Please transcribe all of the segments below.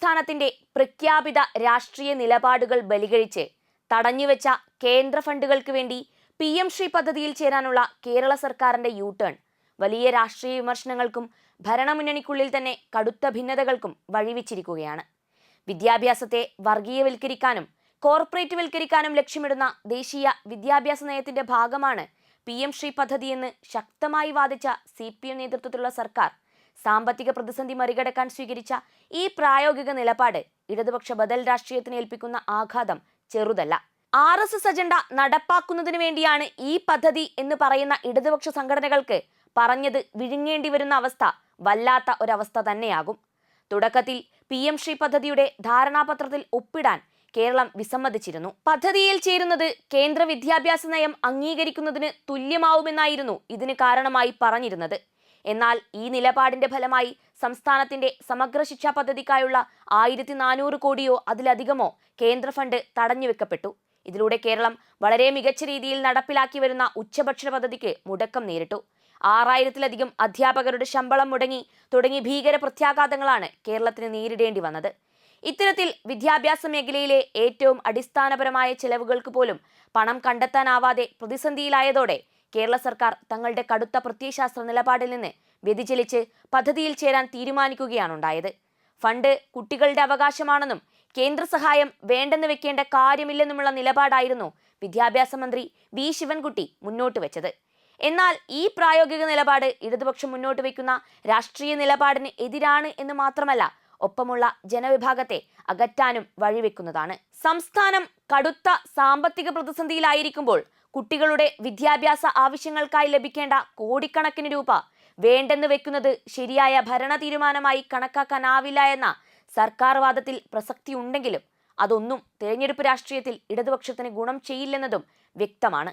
സംസ്ഥാനത്തിന്റെ പ്രഖ്യാപിത രാഷ്ട്രീയ നിലപാടുകൾ ബലികഴിച്ച് തടഞ്ഞുവെച്ച കേന്ദ്ര ഫണ്ടുകൾക്ക് വേണ്ടി പി എം ശ്രീ പദ്ധതിയിൽ ചേരാനുള്ള കേരള സർക്കാരിന്റെ യു ടേൺ വലിയ രാഷ്ട്രീയ വിമർശനങ്ങൾക്കും ഭരണമുന്നണിക്കുള്ളിൽ തന്നെ കടുത്ത ഭിന്നതകൾക്കും വഴിവെച്ചിരിക്കുകയാണ്. വിദ്യാഭ്യാസത്തെ വർഗീയവൽക്കരിക്കാനും കോർപ്പറേറ്റ് വൽക്കരിക്കാനും ലക്ഷ്യമിടുന്ന ദേശീയ വിദ്യാഭ്യാസ നയത്തിന്റെ ഭാഗമാണ് പി എം ശ്രീ പദ്ധതിയെന്ന് ശക്തമായി വാദിച്ച സി പി എം നേതൃത്വത്തിലുള്ള സർക്കാർ സാമ്പത്തിക പ്രതിസന്ധി മറികടക്കാൻ സ്വീകരിച്ച ഈ പ്രായോഗിക നിലപാട് ഇടതുപക്ഷ ബദൽ രാഷ്ട്രീയത്തിന് ഏൽപ്പിക്കുന്ന ആഘാതം ചെറുതല്ല. ആർ എസ് എസ് അജണ്ട നടപ്പാക്കുന്നതിന് വേണ്ടിയാണ് ഈ പദ്ധതി എന്ന് പറയുന്ന ഇടതുപക്ഷ സംഘടനകൾക്ക് പറഞ്ഞത് വിഴുങ്ങേണ്ടി വരുന്ന അവസ്ഥ വല്ലാത്ത ഒരവസ്ഥ തന്നെയാകും. തുടക്കത്തിൽ പി എം ശ്രീ പദ്ധതിയുടെ ധാരണാപത്രത്തിൽ ഒപ്പിടാൻ കേരളം വിസമ്മതിച്ചിരുന്നു. പദ്ധതിയിൽ ചേരുന്നത് കേന്ദ്ര വിദ്യാഭ്യാസ നയം അംഗീകരിക്കുന്നതിന് തുല്യമാവുമെന്നായിരുന്നു ഇതിന് കാരണമായി പറഞ്ഞിരുന്നത്. എന്നാൽ ഈ നിലപാടിന്റെ ഫലമായി സംസ്ഥാനത്തിന്റെ സമഗ്ര ശിക്ഷാ പദ്ധതിക്കായുള്ള ആയിരത്തി നാനൂറ് കോടിയോ അതിലധികമോ കേന്ദ്ര ഫണ്ട് തടഞ്ഞുവെക്കപ്പെട്ടു ഇതിലൂടെ കേരളം വളരെ മികച്ച രീതിയിൽ നടപ്പിലാക്കി വരുന്ന ഉച്ചഭക്ഷണ പദ്ധതിക്ക് മുടക്കം നേരിട്ടു. ആറായിരത്തിലധികം അധ്യാപകരുടെ ശമ്പളം മുടങ്ങി തുടങ്ങി ഭീകര പ്രത്യാഘാതങ്ങളാണ് കേരളത്തിന് നേരിടേണ്ടി വന്നത്. ഇത്തരത്തിൽ വിദ്യാഭ്യാസ മേഖലയിലെ ഏറ്റവും അടിസ്ഥാനപരമായ ചെലവുകൾക്ക് പോലും പണം കണ്ടെത്താനാവാതെ പ്രതിസന്ധിയിലായതോടെ കേരള സർക്കാർ തങ്ങളുടെ കടുത്ത പ്രത്യയശാസ്ത്ര നിലപാടിൽ നിന്ന് വ്യതിചലിച്ച് പദ്ധതിയിൽ ചേരാൻ തീരുമാനിക്കുകയാണുണ്ടായത്. ഫണ്ട് കുട്ടികളുടെ അവകാശമാണെന്നും കേന്ദ്ര സഹായം വേണ്ടെന്ന് വെക്കേണ്ട കാര്യമില്ലെന്നുമുള്ള നിലപാടായിരുന്നു വിദ്യാഭ്യാസ മന്ത്രി വി. ശിവൻകുട്ടി മുന്നോട്ട് വെച്ചത്. എന്നാൽ ഈ പ്രായോഗിക നിലപാട് ഇടതുപക്ഷം മുന്നോട്ട് വയ്ക്കുന്ന രാഷ്ട്രീയ നിലപാടിന് എതിരാണ് എന്ന് മാത്രമല്ല ഒപ്പമുള്ള ജനവിഭാഗത്തെ അകറ്റാനും വഴിവെക്കുന്നതാണ്. സംസ്ഥാനം കടുത്ത സാമ്പത്തിക പ്രതിസന്ധിയിലായിരിക്കുമ്പോൾ കുട്ടികളുടെ വിദ്യാഭ്യാസ ആവശ്യങ്ങൾക്കായി ലഭിക്കേണ്ട കോടിക്കണക്കിന് രൂപ വേണ്ടെന്ന് വെക്കുന്നത് ശരിയായ ഭരണ തീരുമാനമായി കണക്കാക്കാനാവില്ല എന്ന സർക്കാർ വാദത്തിൽ പ്രസക്തിയുണ്ടെങ്കിലും അതൊന്നും തിരഞ്ഞെടുപ്പ് രാഷ്ട്രീയത്തിൽ ഇടതുപക്ഷത്തിന് ഗുണം ചെയ്യില്ലെന്നതും വ്യക്തമാണ്.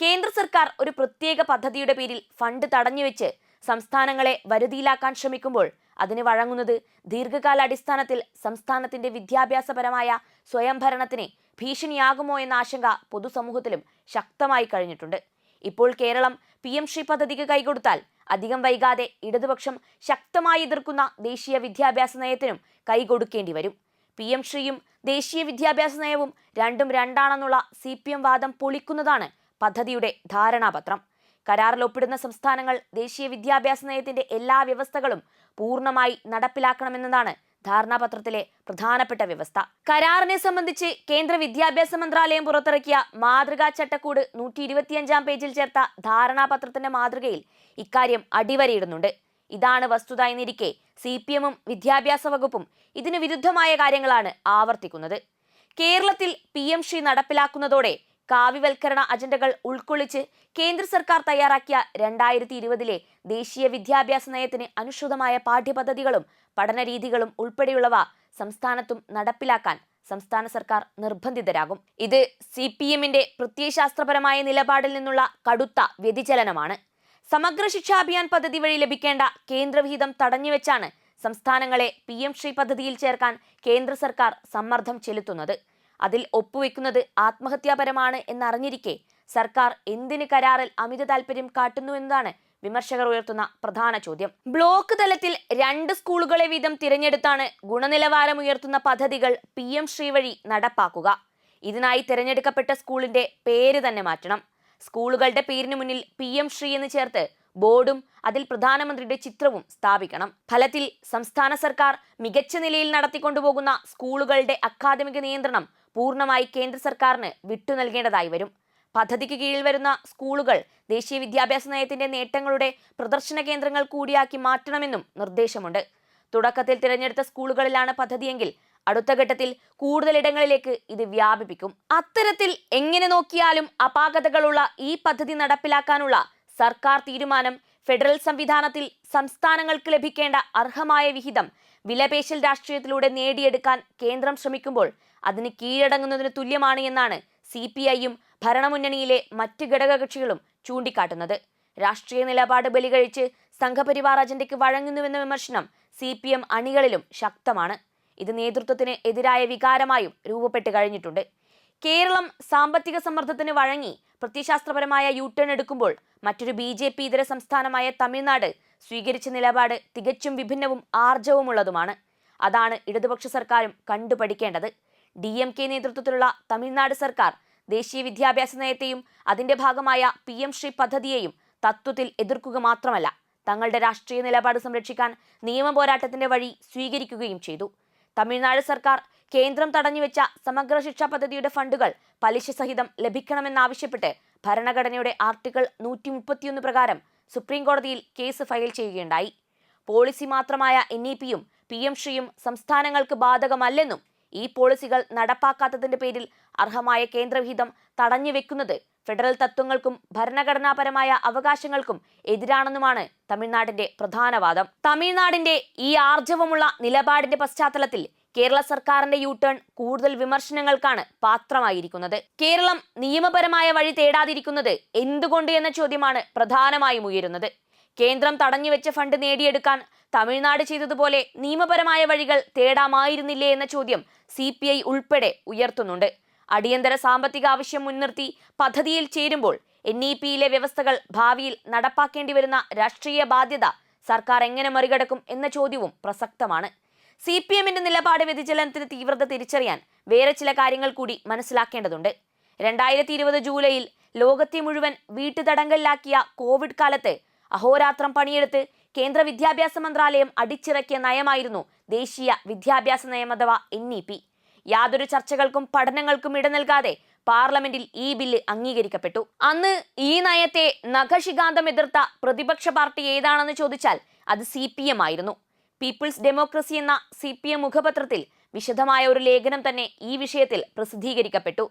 കേന്ദ്ര സർക്കാർ ഒരു പ്രത്യേക പദ്ധതിയുടെ പേരിൽ ഫണ്ട് തടഞ്ഞുവെച്ച് സംസ്ഥാനങ്ങളെ വരുതിയിലാക്കാൻ ശ്രമിക്കുമ്പോൾ അതിന് വഴങ്ങുന്നത് ദീർഘകാലാടിസ്ഥാനത്തിൽ സംസ്ഥാനത്തിന്റെ വിദ്യാഭ്യാസപരമായ സ്വയംഭരണത്തിന് ഭീഷണിയാകുമോ എന്ന ആശങ്ക പൊതുസമൂഹത്തിലും ശക്തമായി കഴിഞ്ഞിട്ടുണ്ട്. ഇപ്പോൾ കേരളം പി എം ശ്രീ പദ്ധതിക്ക് കൈകൊടുത്താൽ അധികം വൈകാതെ ഇടതുപക്ഷം ശക്തമായി എതിർക്കുന്ന ദേശീയ വിദ്യാഭ്യാസ നയത്തിനും കൈകൊടുക്കേണ്ടി വരും. പി എം ശ്രീയും ദേശീയ വിദ്യാഭ്യാസ നയവും രണ്ടും രണ്ടാണെന്നുള്ള സി പി എം വാദം പൊളിക്കുന്നതാണ് പദ്ധതിയുടെ ധാരണാപത്രം. കരാറിൽ ഒപ്പിടുന്ന സംസ്ഥാനങ്ങൾ ദേശീയ വിദ്യാഭ്യാസ നയത്തിന്റെ എല്ലാ വ്യവസ്ഥകളും പൂർണമായി നടപ്പിലാക്കണമെന്നതാണ് ധാരണാപത്രത്തിലെ പ്രധാനപ്പെട്ട വ്യവസ്ഥ. കരാറിനെ സംബന്ധിച്ച് കേന്ദ്ര വിദ്യാഭ്യാസ മന്ത്രാലയം പുറത്തിറക്കിയ മാതൃകാ ചട്ടക്കൂട് നൂറ്റി ഇരുപത്തിയഞ്ചാം പേജിൽ ചേർത്ത ധാരണാപത്രത്തിന്റെ മാതൃകയിൽ ഇക്കാര്യം അടിവരയിടുന്നുണ്ട്. ഇതാണ് വസ്തുത എന്നിരിക്കെ സി പി എമ്മും വിദ്യാഭ്യാസ വകുപ്പും ഇതിനു വിരുദ്ധമായ കാര്യങ്ങളാണ് ആവർത്തിക്കുന്നത്. കേരളത്തിൽ പി എം ശ്രീ നടപ്പിലാക്കുന്നതോടെ കാവ്യവൽക്കരണ അജണ്ടകൾ ഉൾക്കൊള്ളിച്ച് കേന്ദ്ര സർക്കാർ തയ്യാറാക്കിയ രണ്ടായിരത്തി ഇരുപതിലെ ദേശീയ വിദ്യാഭ്യാസ നയത്തിന് അനുസൃതമായ പാഠ്യപദ്ധതികളും പഠനരീതികളും ഉൾപ്പെടെയുള്ളവ സംസ്ഥാനത്തും നടപ്പിലാക്കാൻ സംസ്ഥാന സർക്കാർ നിർബന്ധിതരാകും. ഇത് സി പി എമ്മിന്റെ പ്രത്യയശാസ്ത്രപരമായ നിലപാടിൽ നിന്നുള്ള കടുത്ത വ്യതിചലനമാണ്. സമഗ്ര ശിക്ഷാഭിയാൻ പദ്ധതി വഴി ലഭിക്കേണ്ട കേന്ദ്രവിഹിതം തടഞ്ഞുവെച്ചാണ് സംസ്ഥാനങ്ങളെ പി എം ശ്രീ പദ്ധതിയിൽ ചേർക്കാൻ കേന്ദ്ര സർക്കാർ സമ്മർദ്ദം ചെലുത്തുന്നത്. അതിൽ ഒപ്പുവെക്കുന്നത് ആത്മഹത്യാപരമാണ് എന്നറിഞ്ഞിരിക്കെ സർക്കാർ എന്തിന് കരാറിൽ അമിത താൽപര്യം കാട്ടുന്നു എന്നതാണ് വിമർശകർ ഉയർത്തുന്ന പ്രധാന ചോദ്യം. ബ്ലോക്ക് തലത്തിൽ രണ്ട് സ്കൂളുകളെ വീതം തിരഞ്ഞെടുത്താണ് ഗുണനിലവാരം ഉയർത്തുന്ന പദ്ധതികൾ പി എം ശ്രീ വഴി നടപ്പാക്കുക. ഇതിനായി തിരഞ്ഞെടുക്കപ്പെട്ട സ്കൂളിന്റെ പേര് തന്നെ മാറ്റണം. സ്കൂളുകളുടെ പേരിന് മുന്നിൽ പി എം ശ്രീ എന്ന് ചേർത്ത് ബോർഡും അതിൽ പ്രധാനമന്ത്രിയുടെ ചിത്രവും സ്ഥാപിക്കണം. ഫലത്തിൽ സംസ്ഥാന സർക്കാർ മികച്ച നിലയിൽ നടത്തിക്കൊണ്ടുപോകുന്ന സ്കൂളുകളുടെ അക്കാദമിക നിയന്ത്രണം പൂർണമായി കേന്ദ്ര സർക്കാരിന് വിട്ടു നൽകേണ്ടതായി വരും. പദ്ധതിക്ക് കീഴിൽ വരുന്ന സ്കൂളുകൾ ദേശീയ വിദ്യാഭ്യാസ നയത്തിന്റെ നേട്ടങ്ങളുടെ പ്രദർശന കേന്ദ്രങ്ങൾ കൂടിയാക്കി മാറ്റണമെന്നും നിർദ്ദേശമുണ്ട്. തുടക്കത്തിൽ തിരഞ്ഞെടുത്ത സ്കൂളുകളിലാണ് പദ്ധതിയെങ്കിൽ അടുത്ത ഘട്ടത്തിൽ കൂടുതൽ ഇടങ്ങളിലേക്ക് ഇത് വ്യാപിപ്പിക്കും. അത്തരത്തിൽ എങ്ങനെ നോക്കിയാലും അപാകതകളുള്ള ഈ പദ്ധതി നടപ്പിലാക്കാനുള്ള സർക്കാർ തീരുമാനം ഫെഡറൽ സംവിധാനത്തിൽ സംസ്ഥാനങ്ങൾക്ക് ലഭിക്കേണ്ട അർഹമായ വിഹിതം വിലപേശൽ രാഷ്ട്രീയത്തിലൂടെ നേടിയെടുക്കാൻ കേന്ദ്രം ശ്രമിക്കുമ്പോൾ അതിന് കീഴടങ്ങുന്നതിന് തുല്യമാണ് എന്നാണ് സി പി ഐയും ഭരണമുന്നണിയിലെ മറ്റ് ഘടകകക്ഷികളും ചൂണ്ടിക്കാട്ടുന്നത്. രാഷ്ട്രീയ നിലപാട് ബലികഴിച്ച് സംഘപരിവാർ അജണ്ടയ്ക്ക് വഴങ്ങുന്നുവെന്ന വിമർശനം സി പി എം അണികളിലും ശക്തമാണ്. ഇത് നേതൃത്വത്തിന് എതിരായ വികാരമായും രൂപപ്പെട്ട് കഴിഞ്ഞിട്ടുണ്ട്. കേരളം സാമ്പത്തിക സമ്മർദ്ദത്തിന് വഴങ്ങി പ്രത്യശാസ്ത്രപരമായ യു ടേൺ എടുക്കുമ്പോൾ മറ്റൊരു ബി ജെ പി ഇതര സംസ്ഥാനമായ തമിഴ്നാട് സ്വീകരിച്ച നിലപാട് തികച്ചും വിഭിന്നവും ആർജവുമുള്ളതുമാണ്. അതാണ് ഇടതുപക്ഷ സർക്കാരും കണ്ടുപഠിക്കേണ്ടത്. ഡി എം കെ നേതൃത്വത്തിലുള്ള തമിഴ്നാട് സർക്കാർ ദേശീയ വിദ്യാഭ്യാസ നയത്തെയും അതിന്റെ ഭാഗമായ പി എം ശ്രീ പദ്ധതിയെയും തത്വത്തിൽ എതിർക്കുക മാത്രമല്ല തങ്ങളുടെ രാഷ്ട്രീയ നിലപാട് സംരക്ഷിക്കാൻ നിയമ പോരാട്ടത്തിന്റെ വഴി സ്വീകരിക്കുകയും ചെയ്തു. തമിഴ്നാട് സർക്കാർ കേന്ദ്രം തടഞ്ഞുവെച്ച സമഗ്ര ശിക്ഷാ പദ്ധതിയുടെ ഫണ്ടുകൾ പലിശ സഹിതം ലഭിക്കണമെന്നാവശ്യപ്പെട്ട് ഭരണഘടനയുടെ ആർട്ടിക്കിൾ നൂറ്റി മുപ്പത്തിയൊന്ന് പ്രകാരം സുപ്രീംകോടതിയിൽ കേസ് ഫയൽ ചെയ്യുകയുണ്ടായി. പോളിസി മാത്രമായ എൻ ഇ പിയും പി എം ശ്രീയും സംസ്ഥാനങ്ങൾക്ക് ബാധകമല്ലെന്നും ഈ പോളിസികൾ നടപ്പാക്കാത്തതിന്റെ പേരിൽ അർഹമായ കേന്ദ്രവിഹിതം തടഞ്ഞുവെക്കുന്നത് ഫെഡറൽ തത്വങ്ങൾക്കും ഭരണഘടനാപരമായ അവകാശങ്ങൾക്കും എതിരാണെന്നുമാണ് തമിഴ്നാടിന്റെ പ്രധാന വാദം. തമിഴ്നാടിന്റെ ഈ ആർജവമുള്ള നിലപാടിന്റെ പശ്ചാത്തലത്തിൽ കേരള സർക്കാരിന്റെ യു ടേൺ കൂടുതൽ വിമർശനങ്ങൾക്കാണ് പാത്രമായിരിക്കുന്നത്. കേരളം നിയമപരമായ വഴി തേടാതിരിക്കുന്നത് എന്തുകൊണ്ട് എന്ന ചോദ്യമാണ് പ്രധാനമായും ഉയരുന്നത്. കേന്ദ്രം തടഞ്ഞുവെച്ച ഫണ്ട് നേടിയെടുക്കാൻ തമിഴ്നാട് ചെയ്തതുപോലെ നിയമപരമായ വഴികൾ തേടാമായിരുന്നില്ലേ എന്ന ചോദ്യം സി പി ഐ ഉൾപ്പെടെ ഉയർത്തുന്നുണ്ട്. അടിയന്തര സാമ്പത്തിക ആവശ്യം മുൻനിർത്തി പദ്ധതിയിൽ ചേരുമ്പോൾ എൻ ഇ പിയിലെ വ്യവസ്ഥകൾ ഭാവിയിൽ നടപ്പാക്കേണ്ടി വരുന്ന രാഷ്ട്രീയ ബാധ്യത സർക്കാർ എങ്ങനെ മറികടക്കും എന്ന ചോദ്യവും പ്രസക്തമാണ്. സി പി എമ്മിന്റെ നിലപാട് വ്യതിചലനത്തിന് തീവ്രത തിരിച്ചറിയാൻ വേറെ ചില കാര്യങ്ങൾ കൂടി മനസ്സിലാക്കേണ്ടതുണ്ട്. രണ്ടായിരത്തി ഇരുപത് ജൂലൈയിൽ ലോകത്തെ മുഴുവൻ വീട്ടുതടങ്കലിലാക്കിയ കോവിഡ് കാലത്ത് അഹോരാത്രം പണിയെടുത്ത് കേന്ദ്ര വിദ്യാഭ്യാസ മന്ത്രാലയം അടിച്ചിറക്കിയ നയമായിരുന്നു ദേശീയ വിദ്യാഭ്യാസ നയം അഥവാ എൻ ഇ പി. യാതൊരു ചർച്ചകൾക്കും പഠനങ്ങൾക്കും ഇട നൽകാതെ പാർലമെന്റിൽ ഈ ബില്ല് അംഗീകരിക്കപ്പെട്ടു. അന്ന് ഈ നയത്തെ നഖശികാന്തം എതിർത്ത പ്രതിപക്ഷ പാർട്ടി ഏതാണെന്ന് ചോദിച്ചാൽ അത് സി പി എം ആയിരുന്നു. പീപ്പിൾസ് ഡെമോക്രസി എന്ന സി പി എം മുഖപത്രത്തിൽ വിശദമായ ഒരു ലേഖനം തന്നെ ഈ വിഷയത്തിൽ പ്രസിദ്ധീകരിക്കപ്പെട്ടു.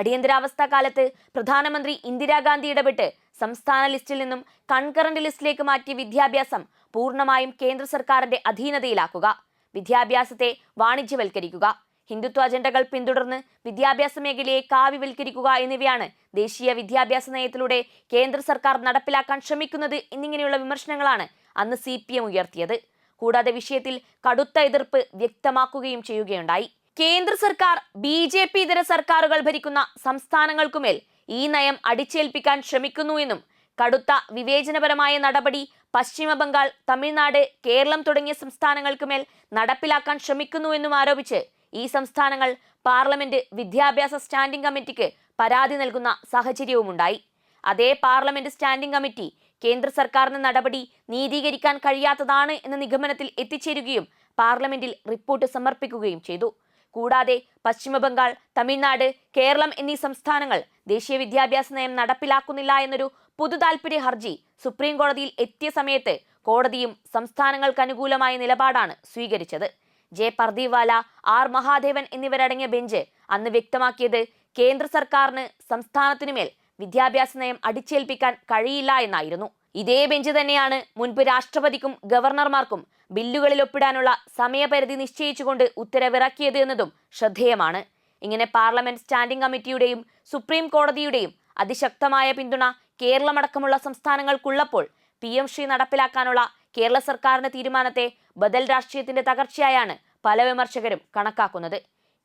അടിയന്തരാവസ്ഥ കാലത്ത് പ്രധാനമന്ത്രി ഇന്ദിരാഗാന്ധി ഇടപെട്ട് സംസ്ഥാന ലിസ്റ്റിൽ നിന്നും കൺകറന്റ് ലിസ്റ്റിലേക്ക് മാറ്റിയ വിദ്യാഭ്യാസം പൂർണമായും കേന്ദ്ര സർക്കാരിന്റെ അധീനതയിലാക്കുക. വിദ്യാഭ്യാസത്തെ വാണിജ്യവൽക്കരിക്കുക. ഹിന്ദുത്വ അജണ്ടകൾ പിന്തുടർന്ന് വിദ്യാഭ്യാസ മേഖലയെ കാവ്യവൽക്കരിക്കുക എന്നിവയാണ് ദേശീയ വിദ്യാഭ്യാസ നയത്തിലൂടെ കേന്ദ്ര സർക്കാർ നടപ്പിലാക്കാൻ ശ്രമിക്കുന്നത് എന്നിങ്ങനെയുള്ള വിമർശനങ്ങളാണ് അന്ന് സി ഉയർത്തിയത്. കൂടാതെ വിഷയത്തിൽ കടുത്ത എതിർപ്പ് വ്യക്തമാക്കുകയും ചെയ്യുകയുണ്ടായി. കേന്ദ്ര സർക്കാർ ബി ജെ പി ഇതര സർക്കാരുകൾ ഭരിക്കുന്ന സംസ്ഥാനങ്ങൾക്കുമേൽ ഈ നയം അടിച്ചേൽപ്പിക്കാൻ ശ്രമിക്കുന്നു എന്നും കടുത്ത വിവേചനപരമായ നടപടി പശ്ചിമ ബംഗാൾ തമിഴ്നാട് കേരളം തുടങ്ങിയ സംസ്ഥാനങ്ങൾക്കുമേൽ നടപ്പിലാക്കാൻ ശ്രമിക്കുന്നു എന്നും ആരോപിച്ച് ഈ സംസ്ഥാനങ്ങൾ പാർലമെന്റ് വിദ്യാഭ്യാസ സ്റ്റാൻഡിംഗ് കമ്മിറ്റിക്ക് പരാതി നൽകുന്ന സാഹചര്യവുമുണ്ടായി. അതേ പാർലമെന്റ് സ്റ്റാൻഡിംഗ് കമ്മിറ്റി കേന്ദ്ര സർക്കാരിന്റെ നടപടി നീതീകരിക്കാൻ കഴിയാത്തതാണ് എന്ന നിഗമനത്തിൽ എത്തിച്ചേരുകയും പാർലമെന്റിൽ റിപ്പോർട്ട് സമർപ്പിക്കുകയും ചെയ്തു. കൂടാതെ പശ്ചിമബംഗാൾ തമിഴ്നാട് കേരളം എന്നീ സംസ്ഥാനങ്ങൾ ദേശീയ വിദ്യാഭ്യാസ നയം നടപ്പിലാക്കുന്നില്ല എന്നൊരു പൊതു താൽപര്യ ഹർജി സുപ്രീം കോടതിയിൽ എത്തിയ സമയത്ത് കോടതിയും സംസ്ഥാനങ്ങൾക്ക് അനുകൂലമായ നിലപാടാണ് സ്വീകരിച്ചത്. ജെ. പർദീവാല ആർ. മഹാദേവൻ എന്നിവരടങ്ങിയ ബെഞ്ച് അന്ന് വ്യക്തമാക്കിയത് കേന്ദ്ര സർക്കാരിന് സംസ്ഥാനത്തിനുമേൽ വിദ്യാഭ്യാസ നയം അടിച്ചേൽപ്പിക്കാൻ കഴിയില്ല എന്നായിരുന്നു. ഇതേ ബെഞ്ച് തന്നെയാണ് മുൻപ് രാഷ്ട്രപതിക്കും ഗവർണർമാർക്കും ബില്ലുകളിൽ ഒപ്പിടാനുള്ള സമയപരിധി നിശ്ചയിച്ചുകൊണ്ട് ഉത്തരവിറക്കിയത് എന്നതും ശ്രദ്ധേയമാണ്. ഇങ്ങനെ പാർലമെന്റ് സ്റ്റാൻഡിംഗ് കമ്മിറ്റിയുടെയും സുപ്രീം കോടതിയുടെയും അതിശക്തമായ പിന്തുണ കേരളമടക്കമുള്ള സംസ്ഥാനങ്ങൾക്കുള്ളപ്പോൾ പി എം ശ്രീ നടപ്പിലാക്കാനുള്ള കേരള സർക്കാരിന്റെ തീരുമാനത്തെ ബദൽ രാഷ്ട്രീയത്തിന്റെ തകർച്ചയായാണ് പല വിമർശകരും കണക്കാക്കുന്നത്.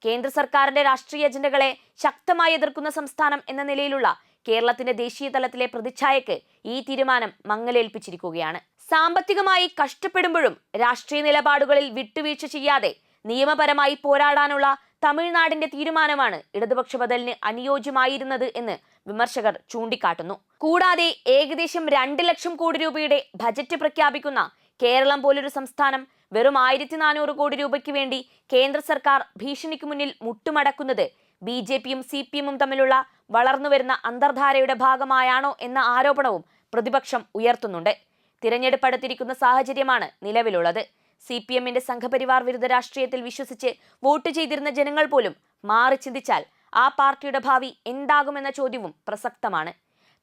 കേന്ദ്ര സർക്കാരിന്റെ രാഷ്ട്രീയ അജണ്ടകളെ ശക്തമായി എതിർക്കുന്ന സംസ്ഥാനം എന്ന നിലയിലുള്ള കേരളത്തിന്റെ ദേശീയ തലത്തിലെ പ്രതിച്ഛായക്ക് ഈ തീരുമാനം മങ്ങലേൽപ്പിച്ചിരിക്കുകയാണ്. സാമ്പത്തികമായി കഷ്ടപ്പെടുമ്പോഴും രാഷ്ട്രീയ നിലപാടുകളിൽ വിട്ടുവീഴ്ച ചെയ്യാതെ നിയമപരമായി പോരാടാനുള്ള തമിഴ്നാടിന്റെ തീരുമാനമാണ് ഇടതുപക്ഷ ബദലിന് അനുയോജ്യമായിരുന്നത് എന്ന് വിമർശകർ ചൂണ്ടിക്കാട്ടുന്നു. കൂടാതെ ഏകദേശം രണ്ട് ലക്ഷം കോടി രൂപയുടെ ബജറ്റ് പ്രഖ്യാപിക്കുന്ന കേരളം പോലൊരു സംസ്ഥാനം വെറും ആയിരത്തി നാനൂറ് കോടി രൂപയ്ക്ക് വേണ്ടി കേന്ദ്ര സർക്കാർ ഭീഷണിക്ക് മുന്നിൽ മുട്ടുമടക്കുന്നത് ബി ജെ പിയും സി പി എമ്മും തമ്മിലുള്ള വളർന്നുവരുന്ന അന്തർധാരയുടെ ഭാഗമായാണോ എന്ന ആരോപണവും പ്രതിപക്ഷം ഉയർത്തുന്നുണ്ട്. തിരഞ്ഞെടുപ്പ് അടുത്തിരിക്കുന്ന സാഹചര്യമാണ് നിലവിലുള്ളത്. സി പി എമ്മിന്റെ സംഘപരിവാർ വിരുദ്ധ രാഷ്ട്രീയത്തിൽ വിശ്വസിച്ച് വോട്ട് ചെയ്തിരുന്ന ജനങ്ങൾ പോലും മാറി ചിന്തിച്ചാൽ ആ പാർട്ടിയുടെ ഭാവി എന്താകുമെന്ന ചോദ്യവും പ്രസക്തമാണ്.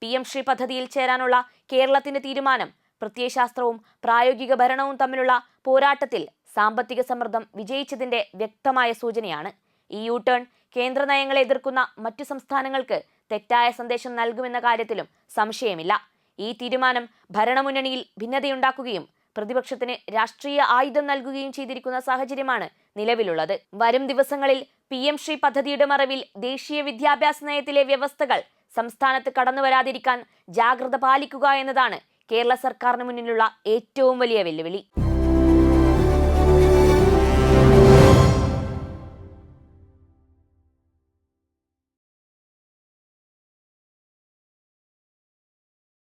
പി എം ശ്രീ പദ്ധതിയിൽ ചേരാനുള്ള കേരളത്തിന്റെ തീരുമാനം പ്രത്യയശാസ്ത്രവും പ്രായോഗിക ഭരണവും തമ്മിലുള്ള പോരാട്ടത്തിൽ സാമ്പത്തിക സമ്മർദ്ദം വിജയിച്ചതിന്റെ വ്യക്തമായ സൂചനയാണ്. ഈ യു ടേൺ കേന്ദ്ര നയങ്ങളെ എതിർക്കുന്ന മറ്റു സംസ്ഥാനങ്ങൾക്ക് തെറ്റായ സന്ദേശം നൽകുമെന്ന കാര്യത്തിലും സംശയമില്ല. ഈ തീരുമാനം ഭരണമുന്നണിയിൽ ഭിന്നതയുണ്ടാക്കുകയും പ്രതിപക്ഷത്തിന് രാഷ്ട്രീയ ആയുധം നൽകുകയും ചെയ്തിരിക്കുന്ന സാഹചര്യമാണ് നിലവിലുള്ളത്. വരും ദിവസങ്ങളിൽ പി എം ശ്രീ പദ്ധതിയുടെ മറവിൽ ദേശീയ വിദ്യാഭ്യാസ നയത്തിലെ വ്യവസ്ഥകൾ സംസ്ഥാനത്ത് കടന്നു വരാതിരിക്കാൻ ജാഗ്രത പാലിക്കുക എന്നതാണ് കേരള സർക്കാരിന് മുന്നിലുള്ള ഏറ്റവും വലിയ വെല്ലുവിളി.